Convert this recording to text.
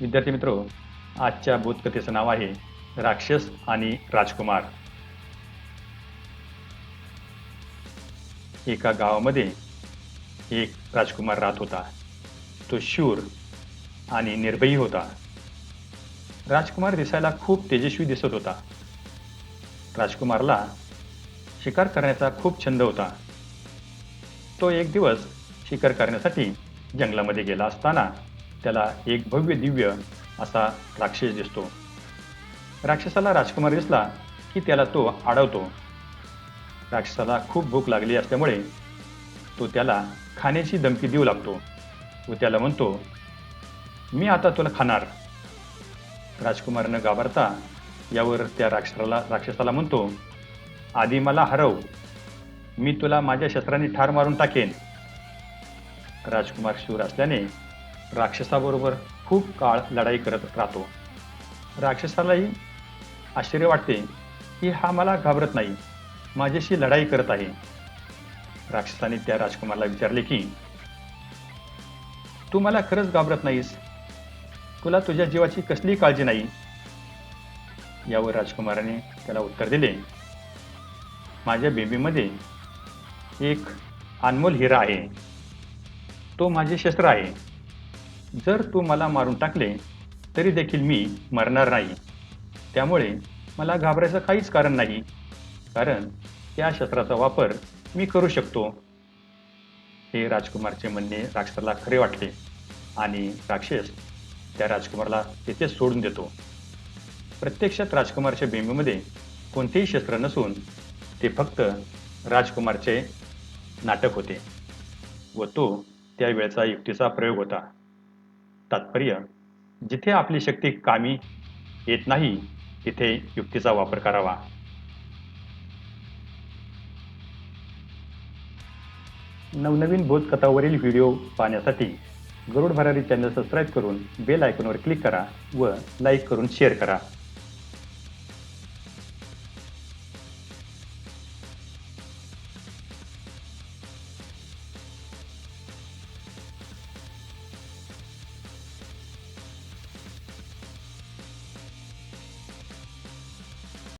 विद्यार्थी मित्र आजच्या बोधकथेचं नाव आहे राक्षस आणि राजकुमार. एका गावामध्ये एक राजकुमार राहत होता. तो शूर आणि निर्भयी होता. राजकुमार दिसायला खूप तेजस्वी दिसत होता. राजकुमारला शिकार करण्याचा खूप छंद होता. तो एक दिवस शिकार करण्यासाठी जंगलामध्ये गेला असताना त्याला एक भव्य दिव्य असा राक्षस दिसतो. राक्षसाला राजकुमार दिसला की त्याला तो अडवतो राक्षसाला खूप भूक लागली असल्यामुळे तो त्याला खाण्याची धमकी देऊ लागतो व त्याला म्हणतो मी आता तुला खाणार. राजकुमारनं घाबरता यावर त्या राक्षसाला राक्षसाला म्हणतो आधी मला हरव. मी तुला माझ्या शस्त्राने ठार मारून टाकेन. राजकुमार शूर असल्याने राक्षसाबरोबर खूप काळ लढाई करत राहतो. राक्षसालाही आश्चर्य वाटते की हा मला घाबरत नाही. माझ्याशी लढाई करत आहे. राक्षसाने त्या राजकुमारला विचारले की तू मला खरंच घाबरत नाहीस? तुला तुझ्या जीवाची कसली काळजी नाही? यावर राजकुमाराने त्याला उत्तर दिले माझ्या बेबीमध्ये एक अनमोल हिरा आहे. तो माझे शस्त्र आहे. जर तू मला मारून टाकले तरी देखील मी मरणार नाही. त्यामुळे मला घाबरायचं काहीच कारण नाही. कारण त्या शस्त्राचा वापर मी करू शकतो. हे राजकुमारचे म्हणणे राक्षसाला खरे वाटले आणि राक्षस त्या राजकुमारला तिथे सोडून देतो. प्रत्यक्षात राजकुमारच्या बिंबीमध्ये कोणतेही शस्त्र नसून ते फक्त राजकुमारचे नाटक होते व तो त्यावेळचा युक्तीचा प्रयोग होता. तात्पर्य जिथे आपली शक्ती कामी येत नाही तिथे युक्तीचा वापर करावा. नवनवीन बोधकथावरील व्हिडिओ पाहण्यासाठी गरुड भरारी चॅनल सबस्क्राईब करून बेल आयकॉनवर क्लिक करा व लाईक करून शेअर करा.